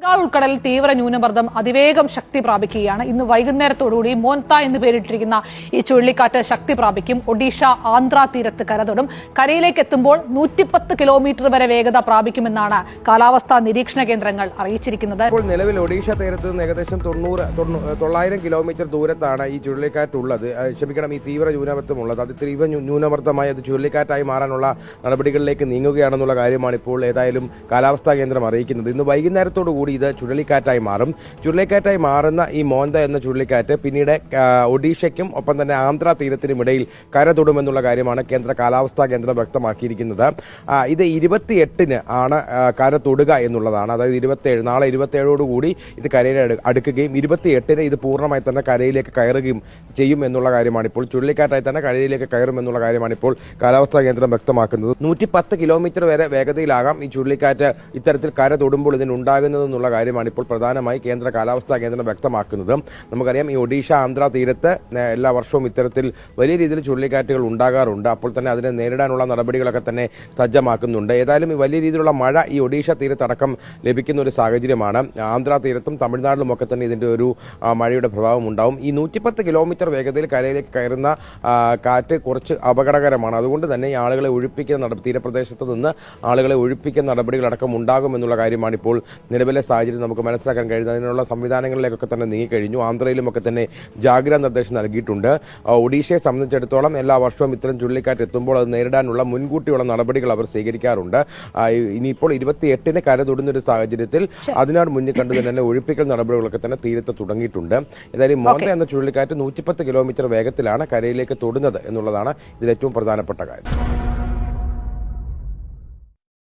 ബംഗാൾ ഉൾക്കടലിൽ തീവ്ര ന്യൂനമർദ്ദം അതിവേഗം ശക്തി പ്രാപിക്കുകയാണ്. ഇന്ന് വൈകുന്നേരത്തോടുകൂടി മോൻത എന്ന് പേരിട്ടിരിക്കുന്ന ഈ ചുഴലിക്കാറ്റ് ശക്തി പ്രാപിക്കും. ഒഡീഷ ആന്ധ്ര തീരത്ത് കരതൊടും. കരയിലേക്ക് എത്തുമ്പോൾ നൂറ്റിപ്പത്ത് കിലോമീറ്റർ വരെ വേഗത പ്രാപിക്കുമെന്നാണ് കാലാവസ്ഥാ നിരീക്ഷണ കേന്ദ്രങ്ങൾ അറിയിച്ചിരിക്കുന്നത്. ഇപ്പോൾ നിലവിൽ ഒഡീഷ തീരത്ത് നിന്ന് ഏകദേശം തൊണ്ണൂറ് തൊണ്ണൂ- തൊള്ളായിരം കിലോമീറ്റർ ദൂരത്താണ് ഈ ചുഴലിക്കാറ്റ് ഉള്ളത് ക്ഷമിക്കണം ഈ തീവ്ര ന്യൂനമർദ്ദം ഉള്ളത് അത് തീവ്ര ന്യൂ- ന്യൂനമർദ്ദമായി അത് ചുഴലിക്കാറ്റായി മാറാനുള്ള നടപടികളിലേക്ക് നീങ്ങുകയാണെന്നുള്ള കാര്യമാണ് ഇപ്പോൾ ഏതായാലും കാലാവസ്ഥാ കേന്ദ്രം അറിയിക്കുന്നത്. ഇന്ന് വൈകുന്നേരത്തോടു കൂടി ഇത് ചുഴലിക്കാറ്റായി മാറും. ചുഴലിക്കാറ്റായി മാറുന്ന ഈ മോന്ത എന്ന ചുഴലിക്കാറ്റ് പിന്നീട് ഒഡീഷയ്ക്കും ഒപ്പം തന്നെ ആന്ധ്ര തീരത്തിനും ഇടയിൽ കര തൊടുമെന്നുള്ള കാര്യമാണ് കേന്ദ്ര കാലാവസ്ഥാ കേന്ദ്രം വ്യക്തമാക്കിയിരിക്കുന്നത്. ഇത് ഇരുപത്തിയെട്ടിന് ആണ് കര തൊടുക എന്നുള്ളതാണ്. അതായത് ഇരുപത്തേഴ് നാളെ ഇരുപത്തിയേഴോട് കൂടി ഇത് കരയിൽ അടുക്കുകയും ഇരുപത്തിയെട്ടിന് ഇത് പൂർണമായി തന്നെ കരയിലേക്ക് കയറുകയും ചെയ്യും എന്നുള്ള കാര്യമാണ് ഇപ്പോൾ ചുഴലിക്കാറ്റായി തന്നെ കരയിലേക്ക് കയറും എന്നുള്ള കാര്യമാണ് ഇപ്പോൾ കാലാവസ്ഥാ കേന്ദ്രം വ്യക്തമാക്കുന്നത്. നൂറ്റി കിലോമീറ്റർ വരെ വേഗതയിലാകാം ഈ ചുഴലിക്കാറ്റ് ഇത്തരത്തിൽ കര തൊടുമ്പോൾ ഇതിനുണ്ടാകുന്നതെന്നുള്ള കാര്യമാണ് ഇപ്പോൾ പ്രധാനമായി കേന്ദ്ര കാലാവസ്ഥാ കേന്ദ്രം വ്യക്തമാക്കുന്നത്. നമുക്കറിയാം ഈ ഒഡീഷ ആന്ധ്ര തീരത്ത് എല്ലാ വർഷവും ഇത്തരത്തിൽ വലിയ രീതിയിൽ ചുഴലിക്കാറ്റുകൾ ഉണ്ടാകാറുണ്ട്. അപ്പോൾ തന്നെ അതിനെ നേരിടാനുള്ള നടപടികളൊക്കെ തന്നെ സജ്ജമാക്കുന്നുണ്ട്. ഏതായാലും ഈ വലിയ രീതിയിലുള്ള മഴ ഈ ഒഡീഷ തീരത്തടക്കം ലഭിക്കുന്ന ഒരു സാഹചര്യമാണ്. ആന്ധ്ര തീരത്തും തമിഴ്നാട്ടിലും ഒക്കെ തന്നെ ഇതിന്റെ ഒരു മഴയുടെ പ്രഭാവം ഉണ്ടാവും. ഈ നൂറ്റിപ്പത്ത് കിലോമീറ്റർ വേഗതയിൽ കരയിലേക്ക് കയറുന്ന കാറ്റ് കുറച്ച് അപകടകരമാണ്. അതുകൊണ്ട് തന്നെ ഈ ആളുകളെ ഒഴിപ്പിക്കുന്ന തീരപ്രദേശത്ത് നിന്ന് ആളുകളെ ഒഴിപ്പിക്കുന്ന നടപടികളടക്കം ഉണ്ടാകുമെന്നുള്ള കാര്യമാണ് ഇപ്പോൾ നിലവിലെ സാഹചര്യം നമുക്ക് മനസ്സിലാക്കാൻ കഴിയുന്നത്. അതിനുള്ള സംവിധാനങ്ങളിലേക്കൊക്കെ തന്നെ നീങ്ങിക്കഴിഞ്ഞു. ആന്ധ്രയിലുമൊക്കെ തന്നെ ജാഗ്രതാ നിർദ്ദേശം നൽകിയിട്ടുണ്ട്. ഒഡീഷയെ സംബന്ധിച്ചിടത്തോളം എല്ലാ വർഷവും ഇത്തരം ചുഴലിക്കാറ്റ് എത്തുമ്പോൾ അത് നേരിടാനുള്ള മുൻകൂട്ടിയുള്ള നടപടികൾ അവർ സ്വീകരിക്കാറുണ്ട്. ഇനിയിപ്പോൾ ഇരുപത്തിയെട്ടിന് കര തൊടുന്ന ഒരു സാഹചര്യത്തിൽ അതിനോട് മുന്നിൽ കണ്ടു തന്നെ ഒഴിപ്പിക്കൽ നടപടികളൊക്കെ തന്നെ തീരത്ത് തുടങ്ങിയിട്ടുണ്ട്. ഏതായാലും മോന്ത എന്ന ചുഴലിക്കാറ്റ് നൂറ്റിപ്പത്ത് കിലോമീറ്റർ വേഗത്തിലാണ് കരയിലേക്ക് തൊടുന്നത് എന്നുള്ളതാണ് ഇതിൽ ഏറ്റവും പ്രധാനപ്പെട്ട കാര്യം.